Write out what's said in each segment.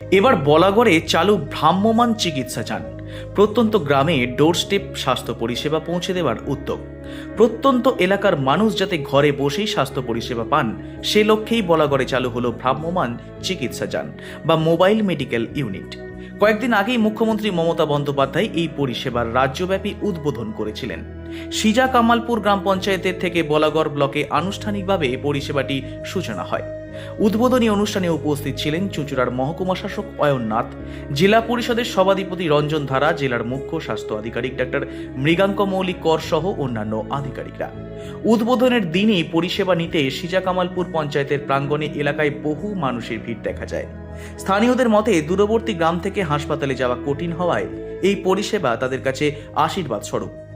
এবার বলাগড়ে চালু ভ্রাম্যমান চিকিৎসা যান। প্রত্যন্ত গ্রামে ডোরস্টেপ স্বাস্থ্য পরিষেবা পৌঁছে দেওয়ার উদ্যোগ। প্রত্যন্ত এলাকার মানুষ যাতে ঘরে বসেই স্বাস্থ্য পরিষেবা পান, সে লক্ষ্যেই বলাগড়ে চালু হলো ভ্রাম্যমান চিকিৎসা যান বা মোবাইল মেডিকেল ইউনিট। কয়েকদিন আগেই মুখ্যমন্ত্রী মমতা বন্দ্যোপাধ্যায় এই পরিষেবার রাজ্যব্যাপী উদ্বোধন করেছিলেন। সিজা কামালপুর গ্রাম পঞ্চায়েতের থেকে বলাগড় ব্লকে আনুষ্ঠানিকভাবে পরিষেবাটি সূচনা হয়। উদ্বোধনী অনুষ্ঠানে উপস্থিত ছিলেন চুঁচুড়ার মহকুমা শাসক অয়ননাথ, জেলা পরিষদের সভাধিপতি রঞ্জন ধারা, জেলার মুখ্য স্বাস্থ্য আধিকারিক ডাক্তার মৃগাঙ্ক মৌলিক কর সহ অন্যান্য আধিকারিকরা। উদ্বোধনের দিনই পরিষেবা নিতে সিজা কামালপুর পঞ্চায়েতের প্রাঙ্গণে এলাকায় বহু মানুষের ভিড় দেখা যায়। স্থানীয়দের মতে দূরবর্তী গ্রাম থেকে হাসপাতালে যাওয়া কঠিন হওয়ায় এই পরিষেবা তাদের কাছে আশীর্বাদ স্বরূপ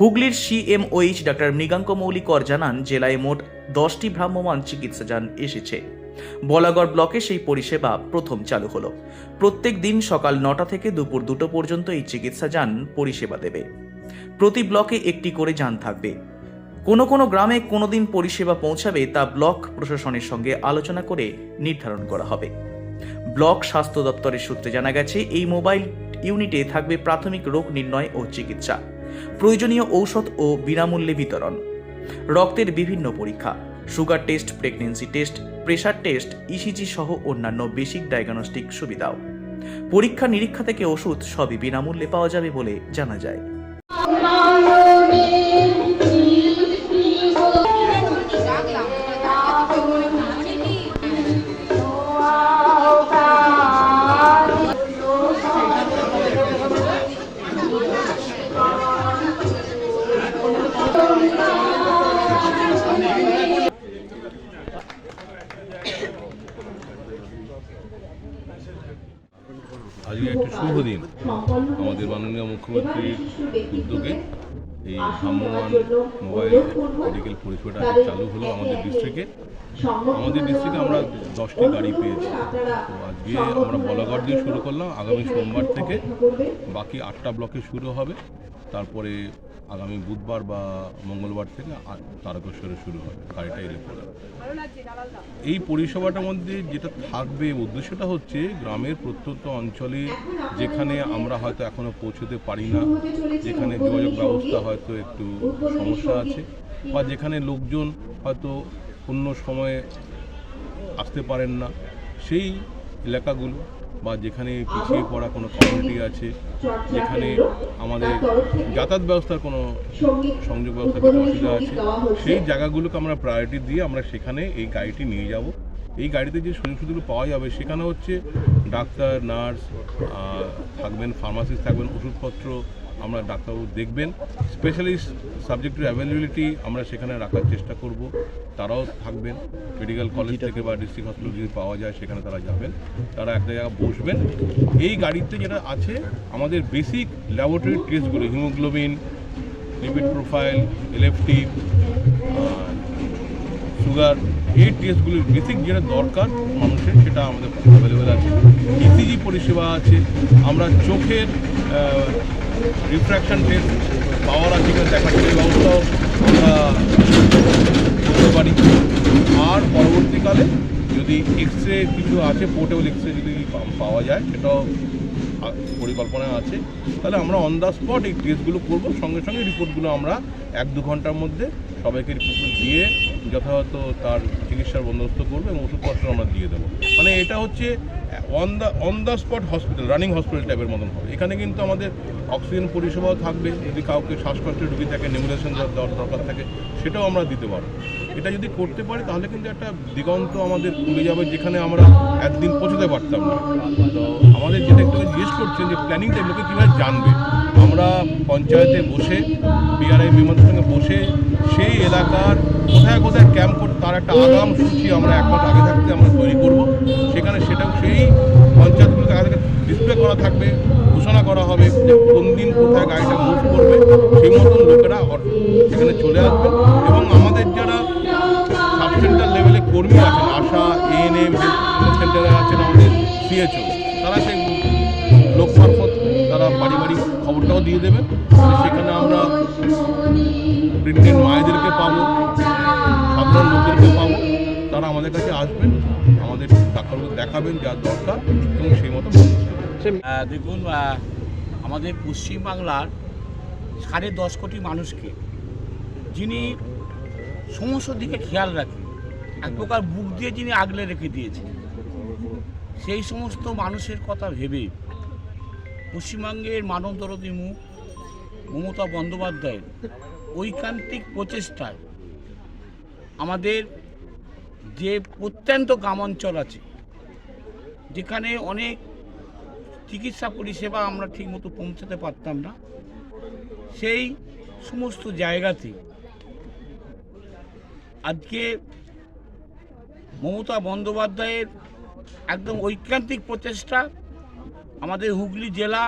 হুগলির সিএমওইচ ডাক্তার মৃগাঙ্ক মৌলিকর জানান, জেলায় মোট দশটি ভ্রাম্যমাণ চিকিৎসা যান এসেছে। বলাগড় ব্লকে সেই পরিষেবা প্রথম চালু হলো। প্রত্যেক দিন সকাল নটা থেকে দুপুর দুটো পর্যন্ত এই চিকিৎসা যান পরিষেবা দেবে। প্রতি ব্লকে একটি করে যান থাকবে। কোনো কোনো গ্রামে কোনো দিন পরিষেবা পৌঁছাবে তা ব্লক প্রশাসনের সঙ্গে আলোচনা করে নির্ধারণ করা হবে। ব্লক স্বাস্থ্য দপ্তরের সূত্রে জানা গেছে, এই মোবাইল ইউনিটে থাকবে প্রাথমিক রোগ নির্ণয় ও চিকিৎসা। প্রয়োজনীয় ঔষধ ও বিনামূল্যে বিতরণ। রক্তের বিভিন্ন পরীক্ষা, sugar test, pregnancy test, pressure test ECG সহ অন্যান্য বেসিক ডায়াগনস্টিক সুবিধাও। পরীক্ষা নিরীক্ষা থেকে ওষুধ সবই বিনামূল্যে পাওয়া যাবে বলে জানা যায়। একটি শুভ দিন। আমাদের মাননীয় মুখ্যমন্ত্রীর উদ্যোগে এই ভ্রাম্যমান মোবাইল মেডিকেল পরিষেবাটা চালু হলো আমাদের ডিস্ট্রিক্টে আমাদের ডিস্ট্রিক্টে আমরা দশটি গাড়ি পেয়েছি। তো আজকে আমরা বলাগড় দিয়ে শুরু করলাম। আগামী সোমবার থেকে বাকি আটটা ব্লকে শুরু হবে। তারপরে আগামী বুধবার বা মঙ্গলবার থেকে তারকেশ্বরে শুরু হবে গাড়িটা এলে পরে এই পরিষেবাটার মধ্যে যেটা থাকবে উদ্দেশ্যটা হচ্ছে গ্রামের প্রত্যন্ত অঞ্চলে যেখানে আমরা হয়তো এখনও পৌঁছতে পারি না যেখানে যোগাযোগ ব্যবস্থা হয়তো একটু সমস্যা আছে বা যেখানে লোকজন হয়তো অন্য সময়ে আসতে পারেন না, সেই এলাকাগুলো বা যেখানে পিছিয়ে পড়া কোনো কমিউনিটি আছে, যেখানে আমাদের যাতায়াত ব্যবস্থার কোনো সংযোগ ব্যবস্থার কোনো অসুবিধা আছে, সেই জায়গাগুলোকে আমরা প্রায়োরিটি দিয়ে আমরা সেখানে এই গাড়িটি নিয়ে যাব। এই গাড়িতে যে সুযোগ সুবিধাগুলো পাওয়া যাবে সেখানে হচ্ছে ডাক্তার, নার্স থাকবেন ফার্মাসিস্ট থাকবেন, ওষুধপত্র আমরা ডাক্তারবাবু দেখবেন স্পেশালিস্ট সাবজেক্ট টু অ্যাভেলেবিলিটি আমরা সেখানে রাখার চেষ্টা করব। তারাও থাকবেন মেডিকেল কলেজ থেকে বা ডিস্ট্রিক্ট হসপিটাল যদি পাওয়া যায় সেখানে তারা যাবেন। তারা একটা জায়গায় বসবেন। এই গাড়িতে যেটা আছে আমাদের বেসিক ল্যাবরেটরি টেস্টগুলো haemoglobin lipid profile LFT sugar এই টেস্টগুলির বেসিক যেটা দরকার মানুষের সেটা আমাদের অ্যাভেলেবেল আছে। ইসিজি পরিষেবা আছে। আমরা চোখের রিফ্র্যাকশন টেস্ট পাওয়ার আছে কিনা দেখার সেই ব্যবস্থাও আমরা করতে পারি আর পরবর্তীকালে যদি এক্স রে কিছু আছে পোর্টেবল এক্স রে যদি পাওয়া যায়, সেটাও পরিকল্পনা আছে, তাহলে আমরা অন দ্য স্পট এই টেস্টগুলো করব। সঙ্গে সঙ্গে রিপোর্টগুলো আমরা এক দু ঘণ্টার মধ্যে সবাইকে রিপোর্টগুলো দিয়ে যথাযথ তার চিকিৎসার বন্দোবস্ত করব এবং ওষুধপত্র আমরা দিয়ে দেবো। মানে এটা হচ্ছে on the on the spot hospital running hospital টাইপের মতন হবে। এখানে কিন্তু আমাদের অক্সিজেন পরিষেবাও থাকবে, যদি কাউকে শ্বাসকষ্টের রুগী থাকে নেমুলেশন দেওয়ার দরকার থাকে, সেটাও আমরা দিতে পারব। এটা যদি করতে পারি, তাহলে কিন্তু একটা দিগন্ত আমাদের খুলে যাবে, যেখানে আমরা একদিন পৌঁছতে পারতাম না। তো আমাদের যেটা একটু জিজ্ঞেস করছেন যে প্ল্যানিংটা লোকে কীভাবে জানবে? আমরা পঞ্চায়েতে বসে বিআরআই মেম্বারদের সঙ্গে বসে সেই এলাকার কোথায় কোথায় ক্যাম্প তার একটা আগাম সূচি আমরা এক মাস আগে থাকতে আমরা তৈরি করব। সেখানে সেটাও সেই পঞ্চায়েতগুলোকে আগে ডিসপ্লে করা থাকবে, ঘোষণা করা হবে যে কোন দিন কোথায় গাড়িটা মুভ করবে, সেই মতন লোকেরা সেখানে চলে আসবে এবং আমাদের যারা সাব সেন্টার লেভেলে কর্মী আছেন, আশা এএনএম হেলথ সেন্টারে আছেন আমাদের সিএচও তারা সেই লোক মারফত তারা বাড়ি বাড়ি খবরটাও দিয়ে দেবে সেখানে আমরা প্রেগনেন্ট আমাদের কাছে আসবেন, আমাদের ডাক্তারবাবু দেখাবেন যা দরকার এবং সেই মতো দেখুন আমাদের পশ্চিমবাংলার সাড়ে দশ কোটি মানুষকে যিনি সমস্ত দিকে খেয়াল রাখেন, এক প্রকার বুক দিয়ে যিনি আগলে রেখে দিয়েছেন, সেই সমস্ত মানুষের কথা ভেবে পশ্চিমবঙ্গের মানবদরদী মুখ মমতা বন্দ্যোপাধ্যায়ের ঐকান্তিক প্রচেষ্টায় আমাদের যে প্রত্যন্ত গ্রামাঞ্চল আছে, যেখানে অনেক চিকিৎসা পরিষেবা আমরা ঠিকমতো পৌঁছাতে পারতাম না, সেই সমস্ত জায়গাতে আজকে মমতা বন্দ্যোপাধ্যায়ের একদম ঐকান্তিক প্রচেষ্টা আমাদের হুগলি জেলা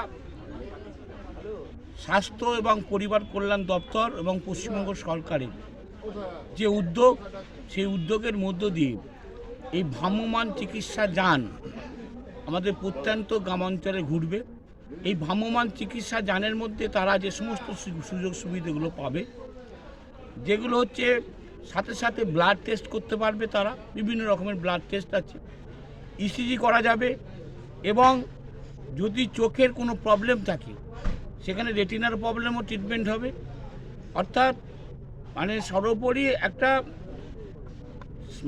স্বাস্থ্য এবং পরিবার কল্যাণ দপ্তর এবং পশ্চিমবঙ্গ সরকারের। যে উদ্যোগ, সেই উদ্যোগের মধ্য দিয়ে এই ভ্রাম্যমান চিকিৎসা যান আমাদের প্রত্যন্ত গ্রামাঞ্চলে ঘুরবে। এই ভ্রাম্যমান চিকিৎসা যানের মধ্যে তারা যে সমস্ত সুযোগ সুবিধাগুলো পাবে, যেগুলো হচ্ছে সাথে সাথে ব্লাড টেস্ট করতে পারবে তারা, বিভিন্ন রকমের ব্লাড টেস্ট আছে। ইসিজি করা যাবে এবং যদি চোখের কোনো প্রবলেম থাকে, সেখানে রেটিনার প্রবলেমও ট্রিটমেন্ট হবে। অর্থাৎ মানে সর্বোপরি একটা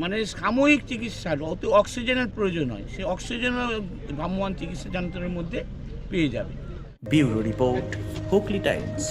মানে সাময়িক চিকিৎসার অত অক্সিজেনের প্রয়োজন হয়। সেই অক্সিজেনও ভ্রাম্যমান চিকিৎসা যন্ত্রের মধ্যে পেয়ে যাবে। Bureau report, Hooghly Times.